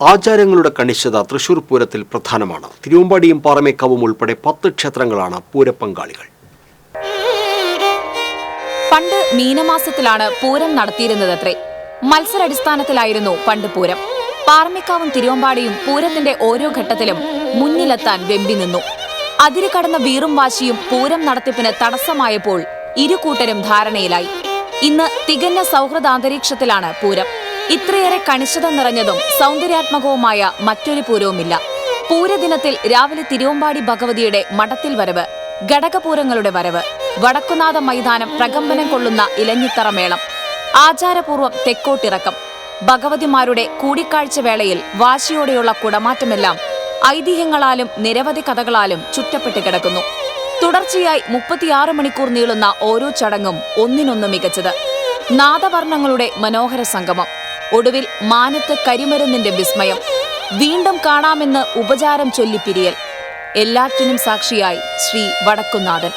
ആചാരങ്ങളുടെ കണിശത തൃശൂർ പൂരത്തിൽ പ്രധാനമാണ്. തിരുവമ്പാടിയും പാറമേക്കാവും ഉൾപ്പെടെ പത്ത് ക്ഷേത്രങ്ങളാണ് പൂരപ്പങ്കാളികൾ. പണ്ട് മീനമാസത്തിലാണ് പൂരം നടത്തിയിരുന്നതത്രേ. മത്സരാടിസ്ഥാനത്തിലായിരുന്നു പണ്ട് പൂരം. പാറമേക്കാവും തിരുവമ്പാടിയും പൂരത്തിന്റെ ഓരോ ഘട്ടത്തിലും മുന്നിലെത്താൻ വെമ്പി നിന്നു. അതിര് കടന്ന വീറും വാശിയും പൂരം നടത്തിപ്പിന് തടസ്സമായപ്പോൾ ഇരു കൂട്ടരും ധാരണയിലായി. ഇന്ന് തികഞ്ഞ സൗഹൃദാന്തരീക്ഷത്തിലാണ് പൂരം. ഇത്രയേറെ കണിശത നിറഞ്ഞതും സൗന്ദര്യാത്മകവുമായ മറ്റൊരു പൂരവുമില്ല. പൂരദിനത്തിൽ രാവിലെ തിരുവമ്പാടി ഭഗവതിയുടെ മഠത്തിൽ വരവ് ഘടകപൂരങ്ങളുടെ വരവ് വടക്കുനാഥ മൈതാനം പ്രകമ്പനം കൊള്ളുന്ന ഇലഞ്ഞിത്തറ മേളം ആചാരപൂർവം തെക്കോട്ടിറക്കം ഭഗവതിമാരുടെ കൂടിക്കാഴ്ച വേളയിൽ വാശിയോടെയുള്ള കുടമാറ്റമെല്ലാം ഐതിഹ്യങ്ങളാലും നിരവധി കഥകളാലും ചുറ്റപ്പെട്ട് കിടക്കുന്നു. തുടർച്ചയായി മുപ്പത്തിയാറ് മണിക്കൂർ നീളുന്ന ഓരോ ചടങ്ങും ഒന്നിനൊന്ന് മികച്ചത്. നാദവർണങ്ങളുടെ മനോഹര സംഗമം. ഒടുവിൽ മാനത്ത് കരിമരുന്നിന്റെ വിസ്മയം. വീണ്ടും കാണാമെന്ന് ഉപചാരം ചൊല്ലിപ്പിരിയൽ എല്ലാറ്റിനും സാക്ഷിയായി ശ്രീ വടക്കുന്നാഥൻ